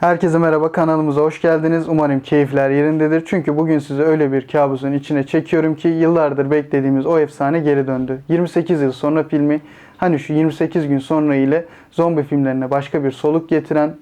Herkese merhaba kanalımıza hoş geldiniz. Umarım keyifler yerindedir. Çünkü bugün size öyle bir kabusun içine çekiyorum ki yıllardır beklediğimiz o efsane geri döndü. 28 yıl sonra filmi hani şu 28 gün sonra ile zombi filmlerine başka bir soluk getiren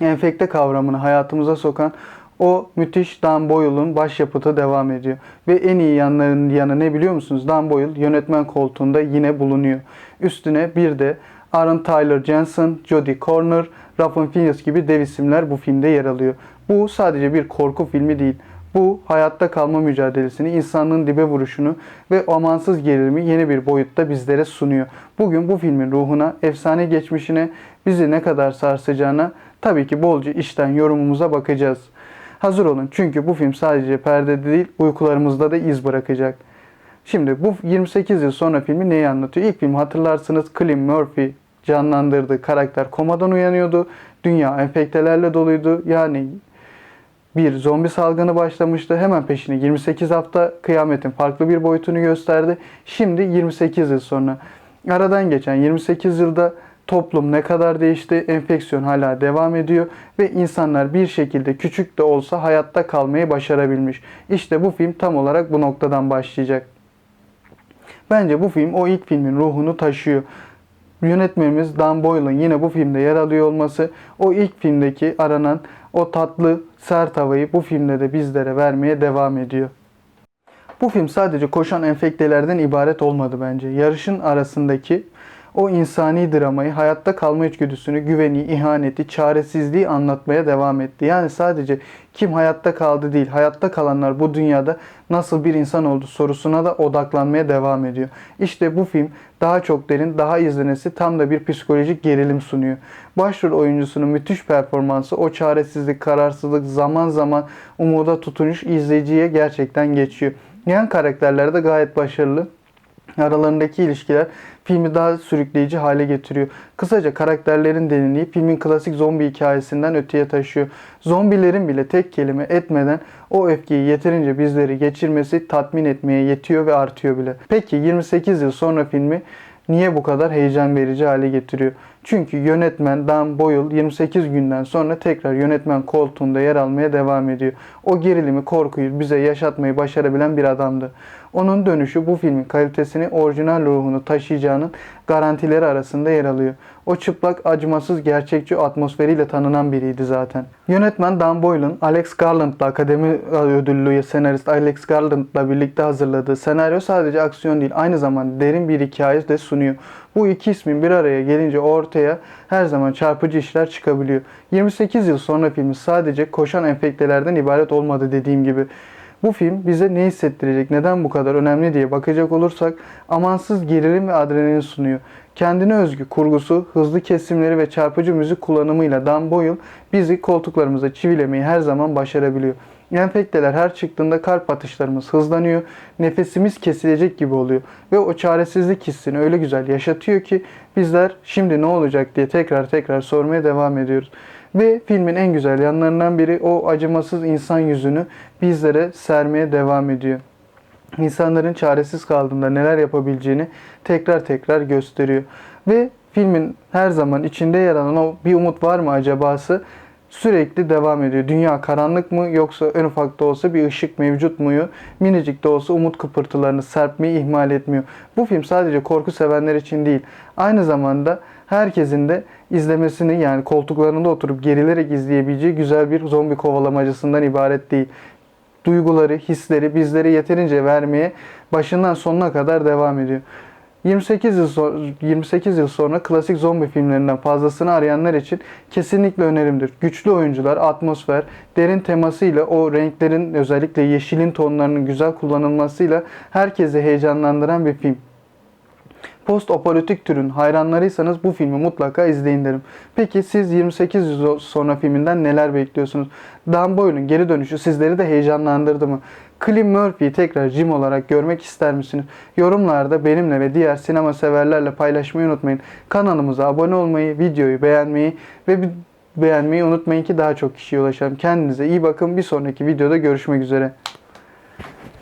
enfekte kavramını hayatımıza sokan o müthiş Dan Boyle'un başyapıtı devam ediyor. Ve en iyi yanlarının yanı ne biliyor musunuz? Dan Boyle yönetmen koltuğunda yine bulunuyor. Üstüne bir de Aaron Tyler Johnson, Jodie Corner, Raffin Phineas gibi dev isimler bu filmde yer alıyor. Bu sadece bir korku filmi değil. Bu hayatta kalma mücadelesini, insanlığın dibe vuruşunu ve amansız gerilimi yeni bir boyutta bizlere sunuyor. Bugün bu filmin ruhuna, efsane geçmişine, bizi ne kadar sarsacağına tabii ki bolca işten yorumumuza bakacağız. Hazır olun çünkü bu film sadece perdede değil uykularımızda da iz bırakacak. Şimdi bu 28 yıl sonra filmi neyi anlatıyor? İlk film hatırlarsınız Cillian Murphy canlandırdığı karakter komadan uyanıyordu. Dünya enfektelerle doluydu. Yani bir zombi salgını başlamıştı. Hemen peşine 28 hafta kıyametin farklı bir boyutunu gösterdi. Şimdi 28 yıl sonra. Aradan geçen 28 yılda toplum ne kadar değişti, enfeksiyon hala devam ediyor ve insanlar bir şekilde küçük de olsa hayatta kalmayı başarabilmiş. İşte bu film tam olarak bu noktadan başlayacak. Bence bu film o ilk filmin ruhunu taşıyor. Yönetmenimiz Dan Boyle'ın yine bu filmde yer alıyor olması o ilk filmdeki aranan o tatlı sert havayı bu filmde de bizlere vermeye devam ediyor. Bu film sadece koşan enfektelerden ibaret olmadı bence. Yarışın arasındaki o insani dramayı, hayatta kalma içgüdüsünü, güveni, ihaneti, çaresizliği anlatmaya devam etti. Yani sadece kim hayatta kaldı değil, hayatta kalanlar bu dünyada nasıl bir insan oldu sorusuna da odaklanmaya devam ediyor. İşte bu film daha çok derin, daha izlenesi tam da bir psikolojik gerilim sunuyor. Başrol oyuncusunun müthiş performansı, o çaresizlik, kararsızlık, zaman zaman umuda tutunuş izleyiciye gerçekten geçiyor. Yan karakterler de gayet başarılı. Aralarındaki ilişkiler filmi daha sürükleyici hale getiriyor. Kısaca karakterlerin derinliği filmin klasik zombi hikayesinden öteye taşıyor. Zombilerin bile tek kelime etmeden o öfkeyi yeterince bizleri geçirmesi tatmin etmeye yetiyor ve artıyor bile. Peki 28 yıl sonra filmi niye bu kadar heyecan verici hale getiriyor? Çünkü yönetmen Dan Boyle 28 günden sonra tekrar yönetmen koltuğunda yer almaya devam ediyor. O gerilimi, korkuyu bize yaşatmayı başarabilen bir adamdı. Onun dönüşü bu filmin kalitesini, orijinal ruhunu taşıyacağının garantileri arasında yer alıyor. O çıplak, acımasız, gerçekçi atmosferiyle tanınan biriydi zaten. Yönetmen Dan Boyle'ın Alex Garland'la Akademi Ödüllü senarist Alex Garland'la birlikte hazırladığı senaryo sadece aksiyon değil, aynı zamanda derin bir hikaye de sunuyor. Bu iki ismin bir araya gelince ortaya her zaman çarpıcı işler çıkabiliyor. 28 yıl sonra filmi sadece koşan enfektelerden ibaret olmadı dediğim gibi. Bu film bize ne hissettirecek, neden bu kadar önemli diye bakacak olursak amansız gerilim ve adrenalin sunuyor. Kendine özgü kurgusu, hızlı kesimleri ve çarpıcı müzik kullanımıyla Dan Boyle bizi koltuklarımıza çivilemeyi her zaman başarabiliyor. Enfekteler her çıktığında kalp atışlarımız hızlanıyor, nefesimiz kesilecek gibi oluyor ve o çaresizlik hissini öyle güzel yaşatıyor ki bizler şimdi ne olacak diye tekrar tekrar sormaya devam ediyoruz. Ve filmin en güzel yanlarından biri o acımasız insan yüzünü bizlere sermeye devam ediyor. İnsanların çaresiz kaldığında neler yapabileceğini tekrar tekrar gösteriyor. Ve filmin her zaman içinde yer alan o bir umut var mı acabası sürekli devam ediyor. Dünya karanlık mı yoksa en ufak da olsa bir ışık mevcut muyu? Minicik de olsa umut kıpırtılarını serpmeyi ihmal etmiyor. Bu film sadece korku sevenler için değil. Aynı zamanda herkesin de izlemesini yani koltuklarında oturup gerilerek izleyebileceği güzel bir zombi kovalamacasından ibaret değil. Duyguları, hisleri bizlere yeterince vermeye başından sonuna kadar devam ediyor. 28 yıl, sonra, 28 yıl sonra klasik zombi filmlerinden fazlasını arayanlar için kesinlikle önerimdir. Güçlü oyuncular, atmosfer, derin temasıyla o renklerin özellikle yeşilin tonlarının güzel kullanılmasıyla herkesi heyecanlandıran bir film. Post apolitik türün hayranlarıysanız bu filmi mutlaka izleyin derim. Peki siz 28 yıl sonra filminden neler bekliyorsunuz? Dan Boyle'un geri dönüşü sizleri de heyecanlandırdı mı? Cillian Murphy'yi tekrar Jim olarak görmek ister misiniz? Yorumlarda benimle ve diğer sinema severlerle paylaşmayı unutmayın. Kanalımıza abone olmayı, videoyu beğenmeyi ve beğenmeyi unutmayın ki daha çok kişiye ulaşalım. Kendinize iyi bakın. Bir sonraki videoda görüşmek üzere.